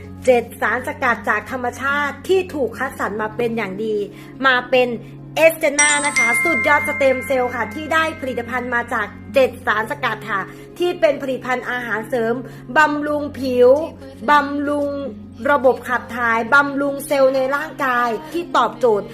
7สารสกัดจากธรรมชาติที่ถูกคัดสรรมาเป็นอย่างดี มาเป็นเอสเจนานะคะ สุดยอดสเต็มเซลล์ค่ะ ที่ได้ผลิตภัณฑ์มาจาก7สารสกัดค่ะ ที่เป็นผลิตภัณฑ์อาหารเสริมบำรุงผิวบำรุงระบบขับถ่ายบำรุงเซลล์ในร่างกายที่ตอบโจทย์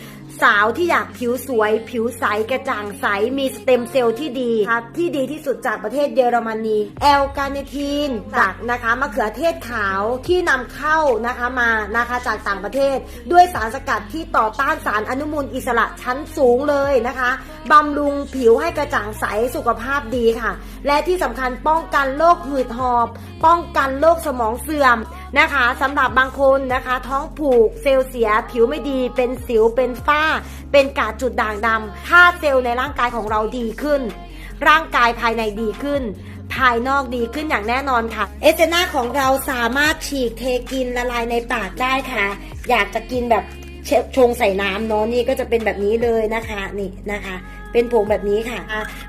สาวที่อยากผิวสวย ผิวใสกระจ่างใส มีสเต็มเซลล์ที่ดีครับที่ดีที่สุดจากประเทศเยอรมนีแอลกาเนทีนจากนะคะมะเขือเทศขาวที่นำเข้านะคะมานะคะจากต่างประเทศ ด้วยสารสกัดที่ต่อต้านสารอนุมูลอิสระชั้นสูงเลยนะคะบำรุงผิวให้กระจ่างใสสุขภาพดีค่ะ และที่สำคัญป้องกันโรคหืดหอบ ป้องกันโรคสมองเสื่อม นะคะสำหรับบางคนนะคะ ท้องผูกเซลล์เสียผิวไม่ดี เป็นสิวเป็นฝ้า เป็นกาดจุดด่างดำถ้าเซลล์ในร่างกายของเราดีขึ้น ร่างกายภายในดีขึ้นภายนอกดีขึ้นอย่างแน่นอนค่ะ เอเจน่าของเราสามารถฉีกเทกินละลายในปากได้ค่ะ อยากจะกินแบบเชชงใส่น้ำเนาะนี่ก็จะเป็นแบบนี้เลยนะคะนี่นะคะ เป็นผงแบบนี้ค่ะ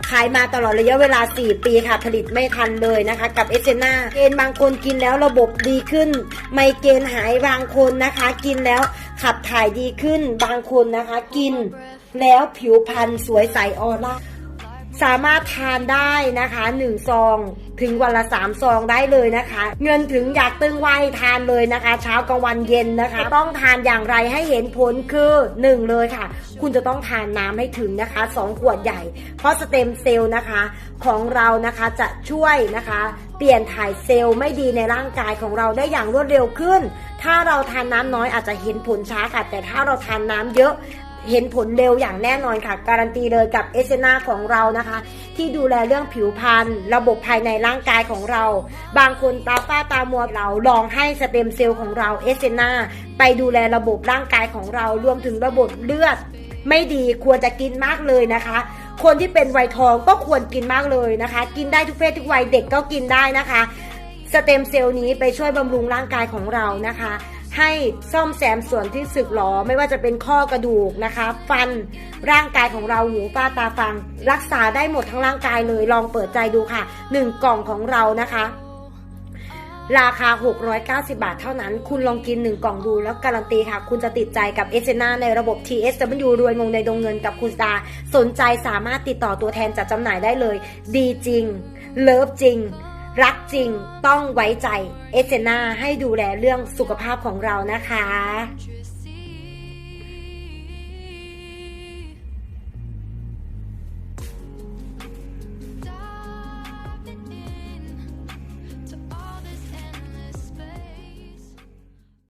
ขายมาตลอดระยะเวลา 4 ปีค่ะ ผลิตไม่ทันเลยนะคะ กับเอเซนาเกณฑ์บางคนกินแล้วระบบดีขึ้น ไมเกรนหายบางคนนะคะ กินแล้วขับถ่ายดีขึ้นบางคนนะคะ กินแล้วผิวพรรณสวยใสออร่า สามารถทานได้นะคะ1ซองถึงวันละ3ซองได้เลยนะคะ เงินถึงอยากตึงไวทานเลยนะคะ เช้ากลางวันเย็นนะคะ ต้องทานอย่างไรให้เห็นผลคือ 1 เลยค่ะ คุณจะต้องทานน้ำให้ถึงนะคะ 2 ขวดใหญ่ เพราะสเต็มเซลล์นะคะของเรานะคะจะช่วยนะคะ เปลี่ยนถ่ายเซลล์ไม่ดีในร่างกายของเราได้อย่างรวดเร็วขึ้น ถ้าเราทานน้ำน้อยอาจจะเห็นผลช้าค่ะ แต่ถ้าเราทานน้ำเยอะ เห็นผลเร็วอย่างแน่นอนค่ะ การันตีเลยกับเอเซนาของเรานะคะ ที่ดูแลเรื่องผิวพรรณระบบภายในร่างกายของเรา บางคนตาฝ้าตามัวเราลองให้สเต็มเซลล์ของเราเอเซนาไปดูแลระบบร่างกายของเรารวมถึงระบบเลือด ไม่ดีควรจะกินมากเลยนะคะคนที่เป็นวัยทองก็ควรกินมากเลยนะคะ กินได้ทุกเพศทุกวัยเด็กก็กินได้นะคะ สเต็มเซลล์นี้ไปช่วยบำรุงร่างกายของเรานะคะ ให้ซ่อมแซมส่วนที่สึกหรอไม่ว่าจะเป็นข้อกระดูกนะคะ ฟันร่างกายของเราหูตาตาฟัง รักษาได้หมดทั้งร่างกายเลยลองเปิดใจดูค่ะ 1 กล่องของเรานะคะ ราคา 690 บาทเท่านั้น คุณลองกิน 1 กล่องดูแล้วการันตีค่ะ คุณจะติดใจกับเอเซนาในระบบ TSW รวยงงในดงเงินกับคุณตาสนใจสามารถติดต่อตัวแทนจัดจำหน่ายได้เลย ดีจริง เลิฟจริง รักจริงต้องไว้ใจเอเซนาให้ดูแลเรื่องสุขภาพของเรานะคะ